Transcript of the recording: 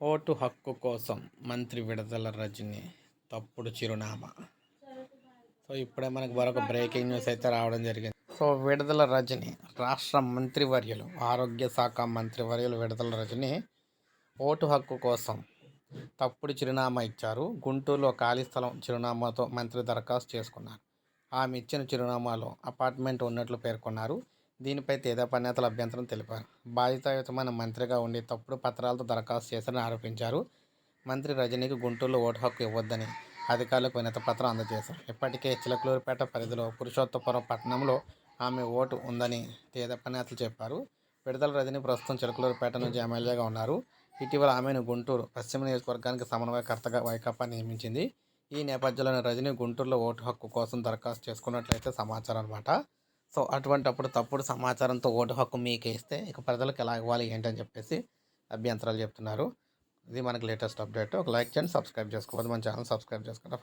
Vote హక్కు కోసం మంత్రి విడుదల రజని తప్పుడు చిరునామా. సో ఇప్పుడే మనకు మరొక బ్రేకింగ్ న్యూస్ అయితే రావడం జరిగింది. సో విడుదల రజని రాష్ట్ర మంత్రివర్యులు ఆరోగ్య శాఖ మంత్రివర్యులు విడుదల రజని ఓటు హక్కు కోసం తప్పుడు చిరునామా ఇచ్చారు. గుంటూరులో ఖాళీ స్థలం చిరునామాతో మంత్రి దరఖాస్తు చేసుకున్నారు. ఆమె ఇచ్చిన చిరునామాలో అపార్ట్మెంట్ ఉన్నట్లు పేర్కొన్నారు. దీనిపై తెదేపా నేతలు అభ్యంతరం తెలిపారు. బాధితాయుతమైన మంత్రిగా ఉండి తప్పుడు పత్రాలతో దరఖాస్తు చేశారని ఆరోపించారు. మంత్రి రజనీకి గుంటూరులో ఓటు హక్కు ఇవ్వద్దని అధికారులకు వినతి పత్రం అందజేశారు. ఇప్పటికే చిలకలూరుపేట పరిధిలో పురుషోత్తపురం పట్టణంలో ఆమె ఓటు ఉందని తేదప్ప నేతలు చెప్పారు. విడుదల రజని ప్రస్తుతం చిలకలూరుపేట నుంచి ఎమ్మెల్యేగా ఉన్నారు. ఇటీవల ఆమెను గుంటూరు పశ్చిమ నియోజకవర్గానికి సమన్వయకర్తగా వైకాపా నియమించింది. ఈ నేపథ్యంలోనే రజనీ గుంటూరులో ఓటు హక్కు కోసం దరఖాస్తు చేసుకున్నట్లయితే సమాచారం అనమాట సో అటువంటప్పుడు తప్పుడు సమాచారంతో ఓటు హక్కు మీకు ఇస్తే ఇక ప్రజలకు ఎలా ఇవ్వాలి ఏంటని చెప్పేసి అభ్యంతరాలు చెప్తున్నారు. ఇది మనకి లేటెస్ట్ అప్డేట్. ఒక లైక్ చేయండి సబ్స్క్రైబ్ చేసుకోవద్దు. మన ఛానల్ సబ్స్క్రైబ్ చేసుకుంటే